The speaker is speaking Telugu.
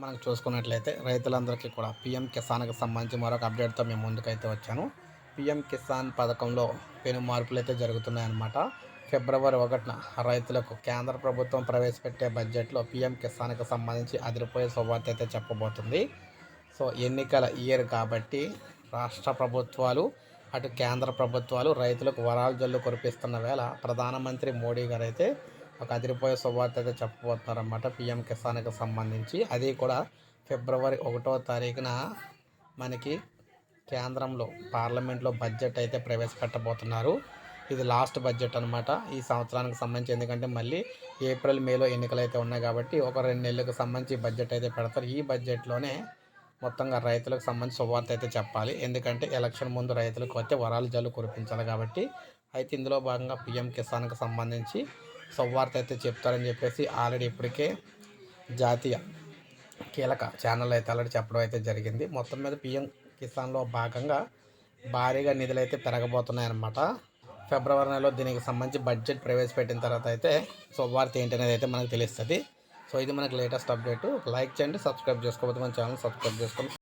మనం చూసుకున్నట్లయితే రైతులందరికీ కూడా పిఎం కిసాన్కి సంబంధించి మరొక అప్డేట్తో మేము ముందుకైతే వచ్చాను. పిఎం కిసాన్ పథకంలో పెను మార్పులు అయితే జరుగుతున్నాయన్నమాట. ఫిబ్రవరి ఒకటిన రైతులకు కేంద్ర ప్రభుత్వం ప్రవేశపెట్టే బడ్జెట్లో పిఎం కిసాన్కి సంబంధించి అదిరిపోయే శుభార్త అయితే చెప్పబోతుంది. సో ఎన్నికల ఇయర్ కాబట్టి రాష్ట్ర ప్రభుత్వాలు అటు కేంద్ర ప్రభుత్వాలు రైతులకు వరాలు జల్లు కురిపిస్తున్న వేళ ప్రధానమంత్రి మోడీ గారు అయితే ఒక అదిరిపోయే శుభవార్త అయితే చెప్పబోతున్నారన్నమాట పిఎం కిసాన్కి సంబంధించి. అది కూడా ఫిబ్రవరి ఒకటో తారీఖున మనకి కేంద్రంలో పార్లమెంట్లో బడ్జెట్ అయితే ప్రవేశపెట్టబోతున్నారు. ఇది లాస్ట్ బడ్జెట్ అనమాట ఈ సంవత్సరానికి సంబంధించి. ఎందుకంటే మళ్ళీ ఏప్రిల్ మేలో ఎన్నికలు అయితే ఉన్నాయి కాబట్టి ఒక రెండు నెలలకు సంబంధించి బడ్జెట్ అయితే పెడతారు. ఈ బడ్జెట్లోనే మొత్తంగా రైతులకు సంబంధించి శుభవార్త అయితే చెప్పాలి. ఎందుకంటే ఎలక్షన్ ముందు రైతులకు వచ్చే వరాలు జల్లు కురిపించాలి కాబట్టి. అయితే ఇందులో భాగంగా పిఎం కిసాన్కి సంబంధించి శుభార్త అయితే చెప్తారని చెప్పేసి ఆల్రెడీ ఇప్పటికే జాతీయ కీలక ఛానల్ అయితే ఆల్రెడీ చెప్పడం అయితే జరిగింది. మొత్తం మీద పిఎం కిసాన్లో భాగంగా భారీగా నిధులు అయితే పెరగబోతున్నాయన్నమాట. ఫిబ్రవరి నెలలో దీనికి సంబంధించి బడ్జెట్ ప్రవేశపెట్టిన తర్వాత అయితే శుభవార్త ఏంటి అనేది అయితే మనకు తెలుస్తుంది. సో ఇది మనకి లేటెస్ట్ అప్డేట్. లైక్ చేయండి సబ్స్క్రైబ్ చేసుకోకపోతే మన ఛానల్ సబ్స్క్రైబ్ చేసుకోండి.